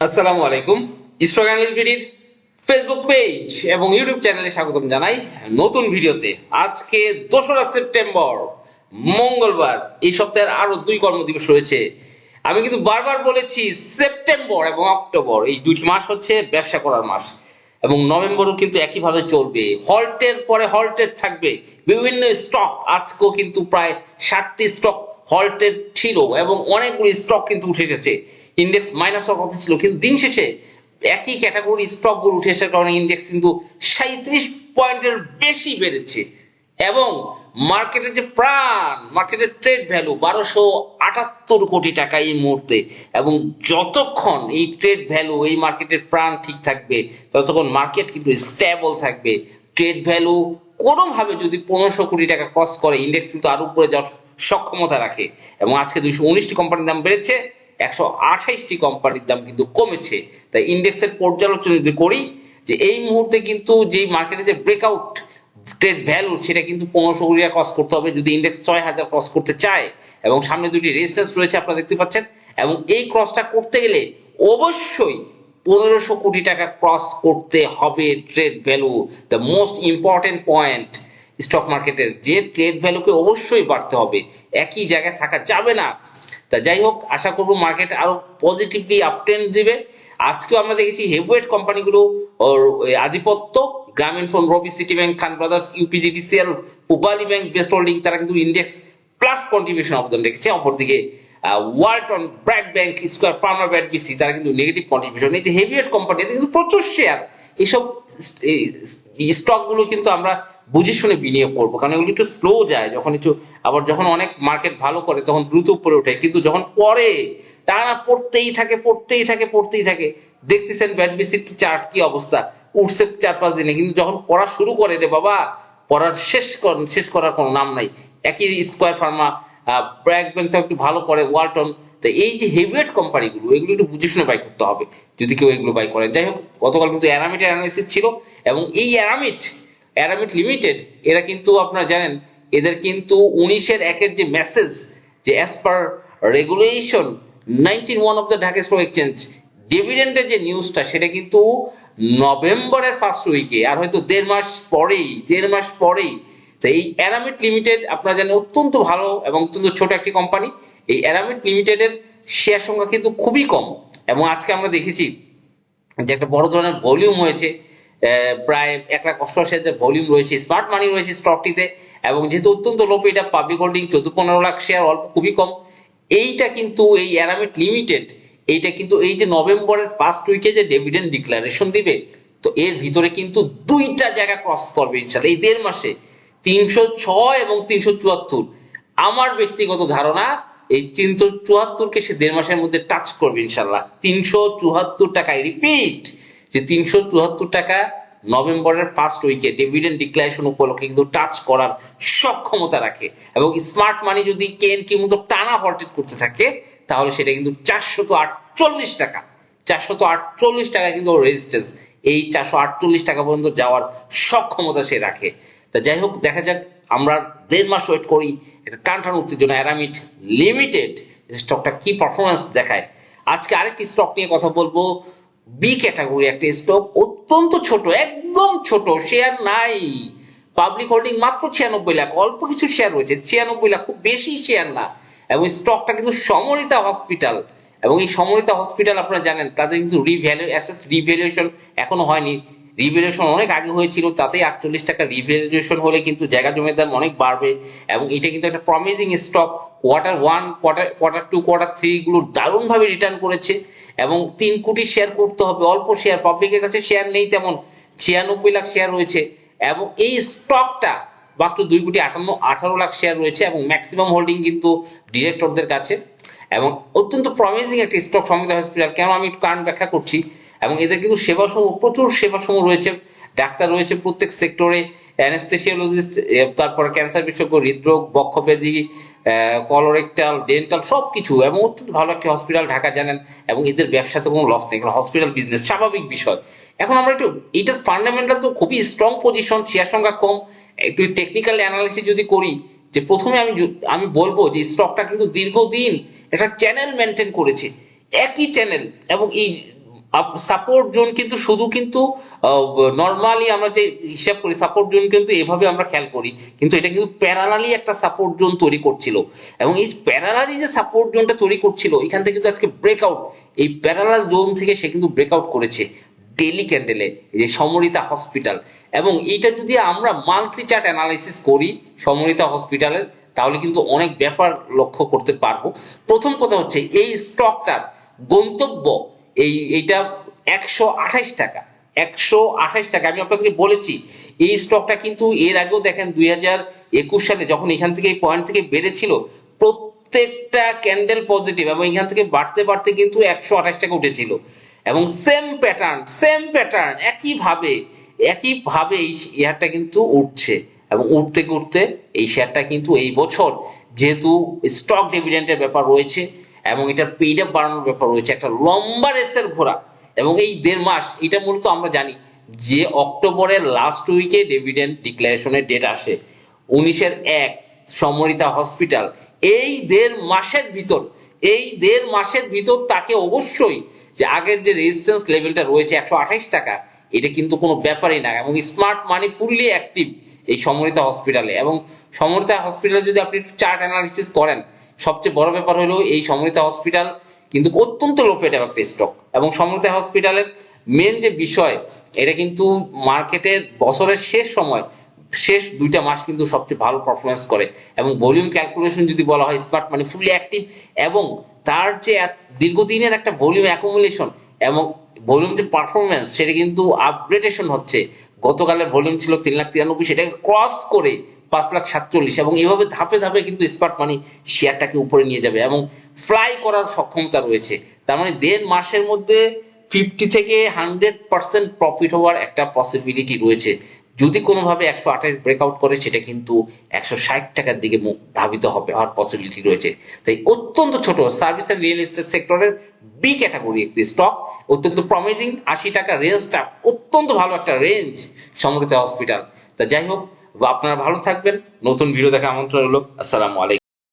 আসসালামু আলাইকুম। অ্যানালিস্ট বিডির ফেসবুক পেজ এবং ইউটিউব চ্যানেলে স্বাগতম জানাই নতুন ভিডিওতে। আজকে দোসরা সেপ্টেম্বর, মঙ্গলবার। এই সপ্তাহের আরও দুই কর্মদিবস রয়েছে। আমি কিন্তু বারবার বলেছি সেপ্টেম্বর এবং অক্টোবর, এই দুটি মাস হচ্ছে ব্যবসা করার মাস। এবং নভেম্বরও কিন্তু একইভাবে চলবে। হল্টের পরে হল্টের থাকবে। বিভিন্ন স্টক আজকেও কিন্তু প্রায় ষাটটি স্টক হল্টের ছিল এবং অনেকগুলি স্টক কিন্তু উঠে এসেছে। ইন্ডেক্স মাইনাস হওয়ার কথা ছিল। কিন্তু দিন শেষে একই ক্যাটাগরি স্টক স্টকগুলো উঠে আসার কারণে ইন্ডেক্স কিন্তু সাঁত্রিশ পয়েন্টের বেশি বেড়েছে। এবং মার্কেটের যে প্রাণ মার্কেটের ট্রেড ভ্যালু বারোশো আটাত্তর কোটি টাকা এই মুহূর্তে। এবং যতক্ষণ এই ট্রেড ভ্যালু এই মার্কেটের প্রাণ ঠিক থাকবে, ততক্ষণ মার্কেট কিন্তু স্টেবল থাকবে। ট্রেড ভ্যালু কোনোভাবে যদি পনেরোশো কোটি টাকা ক্রস করে ইন্ডেক্স কিন্তু আরও উপরে যাওয়ার সক্ষমতা রাখে। এবং আজকে দুইশো উনিশটি কোম্পানির দাম বেড়েছে। একশো আঠাইশটি কোম্পানির দাম কিন্তু কমেছে। তাই ইন্ডেক্সের পর্যালোচনা যদি করি, যে এই মুহূর্তে কিন্তু যেই মার্কেটে যে ব্রেকআউট ট্রেড ভ্যালু সেটা কিন্তু পনেরোশো কোটি ক্রস করতে হবে। যদি ইন্ডেক্স ছয় হাজার ক্রস করতে চায়, এবং সামনে দুটি রেজিস্ট্যান্স রয়েছে, আপনারা দেখতে পাচ্ছেন, এবং এই ক্রসটা করতে গেলে অবশ্যই পনেরোশো কোটি টাকা ক্রস করতে হবে trade value the most important point stock মার্কেটের যে ট্রেড ভ্যালুকে অবশ্যই বাড়তে হবে। একই জায়গায় থাকা যাবে না। তা যাই হোক আশা করব মার্কেট আরও পজিটিভলি আপটেন দিবে। আজকেও আমরা দেখেছি হেভওয়েট কোম্পানিগুলো আধিপত্য। Grameen phone, Robi city bank Khan brothers UPGDCL Pubali bank best holding তারা কিন্তু ইন্ডেক্স প্লাস কন্ট্রিবিউশন অবদান রেখেছে। অপরদিকে ওয়ালটন ব্র্যাক ব্যাংক স্কোয়ার ফার্মার ব্যাট বিসি তারা কিন্তু নেগেটিভ কন্ট্রিবিউশন এই যে হেভিয়েট কোম্পানি কিন্তু প্রচুর শেয়ার এইসব স্টকগুলো কিন্তু আমরা বুঝে শুনে বিনিয়োগ করব। কারণ এগুলো একটু স্লো যায়, যখন একটু আবার যখন অনেক মার্কেট ভালো করে, তখন দ্রুত উপরে ওঠে। কিন্তু যখন পরে টানা পড়তেই থাকে পড়তেই থাকে পড়তেই থাকে, দেখতেছেন ব্যাট বিসির চার্ট কি অবস্থা? উঠছে চার পাঁচ দিনে। কিন্তু যখন পড়া শুরু করে, রে বাবা, পড়ার শেষ শেষ করার কোনো নাম নাই। একই স্কোয়ার ফার্মা ব্র্যাক ব্যাংক একটু ভালো করে ওয়ালটন তো এই যে হেভিয়েট কোম্পানিগুলো এগুলো একটু বুঝে শুনে বাই করতে হবে, যদি কেউ এগুলো বাই করে। যাই হোক, গতকাল কিন্তু অ্যারামিট অ্যানালিসিস ছিল, এবং এই অ্যারামিট অ্যারামিট লিমিটেড এরা কিন্তু আপনারা জানেন, এদের কিন্তু উনিশের একের যে মেসেজ যে as per regulation nineteen one of the Dhaka stock exchange ডিভিডেন্ডের যে নিউজটা সেটা কিন্তু নভেম্বরের ফার্স্ট উইকে আর হয়তো দেড় মাস পরেই, দেড় মাস পরেই। তো এই অ্যারামিট লিমিটেড আপনারা জানেন, অত্যন্ত ভালো এবং অত্যন্ত ছোট একটি কোম্পানি এই অ্যারামিট লিমিটেডের শেয়ার সংখ্যা কিন্তু খুবই কম। এবং আজকে আমরা দেখেছি যে একটা বড় ধরনের ভলিউম হয়েছে প্রায় এক লাখ অষ্টআশি হাজার ভলিউম রয়েছে স্মার্ট মানি রয়েছে স্টকটিতে এবং যেহেতু অত্যন্ত লোপ এটা পাবলিক হোল্ডিং চোদ্দ পনেরো লাখ শেয়ার অল্প, খুবই কম। এইটা কিন্তু, এই অ্যারামিট লিমিটেড এইটা কিন্তু এই যে নভেম্বরের ফার্স্ট উইকে যে ডিভিডেন্ড ডিক্লারেশন দিবে, তো এর ভিতরে কিন্তু দুইটা জায়গা ক্রস করবে ইনশাল্লাহ। এই দেড় মাসে তিনশো ছয় এবং তিনশো চুয়াত্তর। আমার ব্যক্তিগত ধারণা এই তিনশো চুয়াত্তরকে সে দেড় মাসের মধ্যে টাচ করবে ইনশাল্লাহ তিনশো চুয়াত্তর টাকায় রিপিট যে তিনশো চুয়াত্তর টাকা নভেম্বরের ফার্স্ট উইকে ডিভিডেন্ড ডিক্লারেশন উপলক্ষে কিন্তু টাচ করার সক্ষমতা রাখে। এবং স্মার্ট মানি যদি কেন কি মতো টানা হল্টেড করতে থাকে, তাহলে সেটা কিন্তু চারশত আটচল্লিশ টাকা, চারশত আটচল্লিশ টাকা কিন্তু রেজিস্ট্যান্স এই চারশো আটচল্লিশ টাকা পর্যন্ত যাওয়ার সক্ষমতা সে রাখে। তা যাই হোক, দেখা যাক আমরা দেড় মাস ওয়েট করি, এটা টান টান উত্তেজনা অ্যারামিট লিমিটেড স্টকটা কি পারফরমেন্স দেখায়। আজকে আরেকটি স্টক নিয়ে কথা বলব বি ক্যাটাগরি একটা স্টক অত্যন্ত ছোট, একদম ছোট শেয়ার নাই। পাবলিক হোল্ডিং মাত্র ছিয়ানব্বই লাখ, অল্প কিছু শেয়ার রয়েছে, ছিয়ানব্বই লাখ, খুব বেশি শেয়ার না। এবং স্টকটা কিন্তু সমরিতা হসপিটাল এবং এই সমরিতা হসপিটাল আপনারা জানেন, তাদের কিন্তু রিভ্যালু অ্যাসেট রিভ্যালুয়েশন এখনও হয়নি। রিভ্যালুয়েশন অনেক আগে হয়েছিল তাতে আটচল্লিশ টাকা রিভ্যালুয়েশন হলে কিন্তু জায়গা জমির দাম অনেক বাড়বে এবং এটা কিন্তু একটা promising stock quarter one quarter quarter two quarter three গুলো দারুণভাবে রিটার্ন করেছে এবং তিন কোটি শেয়ার করতে হবে, অল্প শেয়ার পাবলিকের কাছে শেয়ার নেই তেমন, ছিয়ানব্বই লাখ শেয়ার রয়েছে এবং এই স্টকটা মাত্র দুই কোটি আটান্ন, আঠারো লাখ শেয়ার রয়েছে এবং ম্যাক্সিমাম হোল্ডিং কিন্তু ডিরেক্টরদের কাছে এবং অত্যন্ত প্রমিজিং একটা স্টক সমিতি হসপিটাল কেন আমি একটু কারণ ব্যাখ্যা করছি? এবং এদের কিন্তু সেবা সমূহ প্রচুর সেবা সমূহ রয়েছে, ডাক্তার রয়েছে প্রত্যেক সেক্টরে অ্যানেস্থেসিওলজিস্ট তারপরে ক্যান্সার বিশেষজ্ঞ, হৃদরোগ, বক্ষব্যাধি কলোরেক্টাল ডেন্টাল সব কিছু এবং অত্যন্ত ভালো একটি হসপিটাল ঢাকা জানেন, এবং এদের ব্যবসাতে কোনো লস নেই হসপিটাল বিজনেস স্বাভাবিক বিষয়। এখন আমরা একটু, এটার ফান্ডামেন্টাল তো খুবই স্ট্রং পজিশন শেয়ার সংখ্যা কম, একটু টেকনিক্যাল অ্যানালিসিস যদি করি, যে প্রথমে আমি আমি বলব যে স্টকটা কিন্তু দীর্ঘদিন একটা চ্যানেল মেনটেন করেছে। একই চ্যানেল এবং এই সাপোর্ট জোন কিন্তু শুধু কিন্তু নর্মালি আমরা যে হিসাব করি সাপোর্ট জোন কিন্তু এভাবে আমরা খেয়াল করি। কিন্তু এটা কিন্তু প্যারালালি একটা সাপোর্ট জোন তৈরি করছিল। এবং এই প্যারালালি যে সাপোর্ট জোনটা তৈরি করছিল, এখান থেকে কিন্তু আজকে ব্রেকআউট এই প্যারালাল জোন থেকে সে কিন্তু ব্রেকআউট করেছে ডেলি ক্যান্ডেলে যে সমরিতা হসপিটাল এবং এইটা যদি আমরা মান্থলি চার্ট অ্যানালাইসিস করি সমরিতা হসপিটালের তাহলে কিন্তু অনেক ব্যাপার লক্ষ্য করতে পারব। প্রথম কথা হচ্ছে, এই স্টকটার গন্তব্য এই, এইটা একশো আঠাইশ টাকা, একশো আঠাইশ টাকা। আমি আপনাদেরকে বলেছি, এই স্টকটা কিন্তু এর আগেও দেখেন দুই হাজার একুশ সালে যখন এখান থেকে এই পয়েন্ট থেকে বেড়েছিল, প্রত্যেকটা ক্যান্ডেল পজিটিভ এবং এখান থেকে বাড়তে বাড়তে কিন্তু একশো আঠাশ টাকা উঠেছিল। এবং সেম প্যাটার্ন সেম প্যাটার্ন একইভাবে একইভাবে এই শেয়ারটা কিন্তু উঠছে। এবং উঠতে উঠতে এই শেয়ারটা কিন্তু এই বছর যেহেতু স্টক ডিভিডেন্টের ব্যাপার রয়েছে এবং এটার পেইড আপ বাড়ানোর ব্যাপার রয়েছে। একটা লম্বা রেসের ঘোরা এবং এই দেড় মাস, এটা মূলত আমরা জানি যে অক্টোবরের লাস্ট উইকে ডিভিডেন্ট ডিক্লারেশনের ডেট আসে। উনিশের এক, সমরিতা হসপিটাল এই দেড় মাসের ভিতর, এই দেড় মাসের ভিতর তাকে অবশ্যই যে আগের যে রেজিস্ট্যান্স লেভেলটা রয়েছে একশো আঠাইশ টাকা, এটা কিন্তু কোনো ব্যাপারই না। এবং স্মার্ট মানি ফুললি অ্যাক্টিভ এই সমরিতা হসপিটালে এবং সমরিতা হসপিটালে যদি আপনি চার্ট অ্যানালিসিস করেন সবচেয়ে বড় ব্যাপার হলো এই সমরিতা হসপিটাল কিন্তু অত্যন্ত লোপেড একটা স্টক এবং সমরিতা হসপিটালের মেন যে বিষয়, এটা কিন্তু মার্কেটের বছরের শেষ সময়, শেষ দুইটা মাস কিন্তু সবচেয়ে ভালো পারফরমেন্স করে এবং ভলিউম ক্যালকুলেশন যদি বলা হয় স্মার্ট মানে ফুলি অ্যাক্টিভ এবং তার যে দীর্ঘদিনের একটা ভলিউম অ্যাকুমুলেশন এবং ভলিউম যে পারফরমেন্স সেটা কিন্তু আপগ্রেডেশন হচ্ছে। গতকালের ভলিউম ছিল তিন লাখ তিরানব্বই, সেটাকে ক্রস করে পাঁচ লাখ সাতচল্লিশ এবং এভাবে ধাপে ধাপে কিন্তু স্মার্ট মানি শেয়ারটাকে উপরে নিয়ে যাবে এবং ফ্লাই করার সক্ষমতা রয়েছে। তার মানে দেড় মাসের মধ্যে ফিফটি থেকে হান্ড্রেড পার্সেন্ট প্রফিট হওয়ার একটা পসিবিলিটি রয়েছে। যদি কোনোভাবে একশো আঠাশ ব্রেকআউট করে, সেটা কিন্তু একশো ষাট টাকার দিকে মু- ধাবিত হবে, হওয়ার পসিবিলিটি রয়েছে। তাই অত্যন্ত ছোট সার্ভিস অ্যান্ড রিয়েল এস্টেট সেক্টরের বি ক্যাটাগরি একটি স্টক অত্যন্ত প্রমিজিং আশি টাকা রেঞ্জটা অত্যন্ত ভালো একটা রেঞ্জ সমৃদ্ধ হসপিটাল তা যাই হোক আপনারা ভালো থাকবেন। নতুন ভিডিও দেখা আমন্ত্রণ হলো আসসালামু আলাইকুম।